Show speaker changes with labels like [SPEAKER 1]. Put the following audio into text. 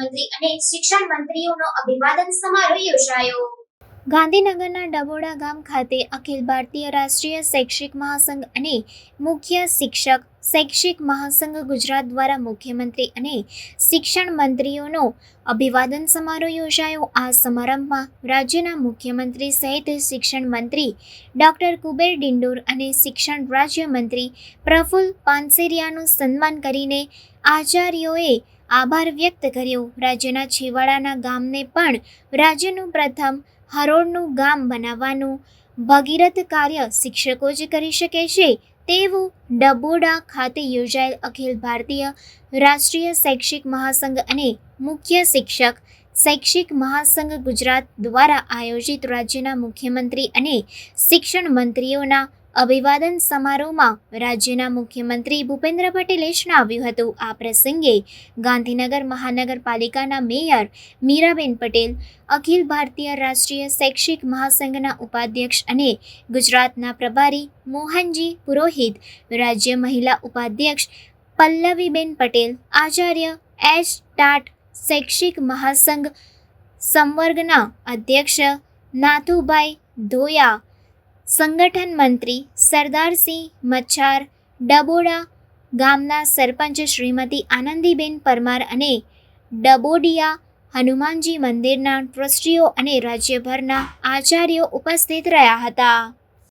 [SPEAKER 1] ગુજરાત મુખ્યમંત્રી અને શિક્ષણ મંત્રીઓનો અભિવાદન સમારોહ યોજાયો. ગાંધીનગરના ડબોડા ગામ ખાતે અખિલ ભારતીય રાષ્ટ્રીય શૈક્ષિક મહાસંઘ અને મુખ્ય શિક્ષક શૈક્ષિક મહાસંઘ ગુજરાત દ્વારા મુખ્યમંત્રી અને શિક્ષણ મંત્રીઓનો અભિવાદન સમારોહ યોજાયો. આ સમારંભમાં રાજ્યના મુખ્યમંત્રી સહિત શિક્ષણ મંત્રી ડોક્ટર કુબેર ડિંડોર અને શિક્ષણ રાજ્યમંત્રી પ્રફુલ્લ પાનસેરિયાનું સન્માન કરીને આચાર્યોએ આભાર વ્યક્ત કર્યો. રાજ્યના છેવાડાના ગામને પણ રાજ્યનું પ્રથમ હરોળનું ગામ બનાવવાનું ભગીરથ કાર્ય શિક્ષકો જ કરી શકે છે. તેવું ડબોડા ખાતે યોજાયેલ અખિલ ભારતીય રાષ્ટ્રીય શૈક્ષિક મહાસંઘ અને મુખ્ય શિક્ષક શૈક્ષિક મહાસંઘ ગુજરાત દ્વારા આયોજિત રાજ્યના મુખ્યમંત્રી અને શિક્ષણ મંત્રીઓના અભિવાદન સમારોહમાં રાજ્યના મુખ્યમંત્રી ભૂપેન્દ્ર પટેલે જણાવ્યું હતું. આ પ્રસંગે ગાંધીનગર મહાનગરપાલિકાના મેયર મીરાબેન પટેલ, અખિલ ભારતીય રાષ્ટ્રીય શૈક્ષિક મહાસંઘના ઉપાધ્યક્ષ અને ગુજરાતના પ્રભારી મોહનજી પુરોહિત, રાજ્ય મહિલા ઉપાધ્યક્ષ પલ્લવીબેન પટેલ, આચાર્ય એચ ટાટ શૈક્ષિક મહાસંઘ સંવર્ગના અધ્યક્ષ નાથુભાઈ ધોયા સંગઠન મંત્રી સરદારસિંહ મચ્છાર, ડબોડા ગામના સરપંચ શ્રીમતી આનંદીબેન પરમાર અને ડબોડિયા હનુમાનજી મંદિરના ટ્રસ્ટીઓ અને રાજ્યભરના આચાર્યો ઉપસ્થિત રહ્યા હતા.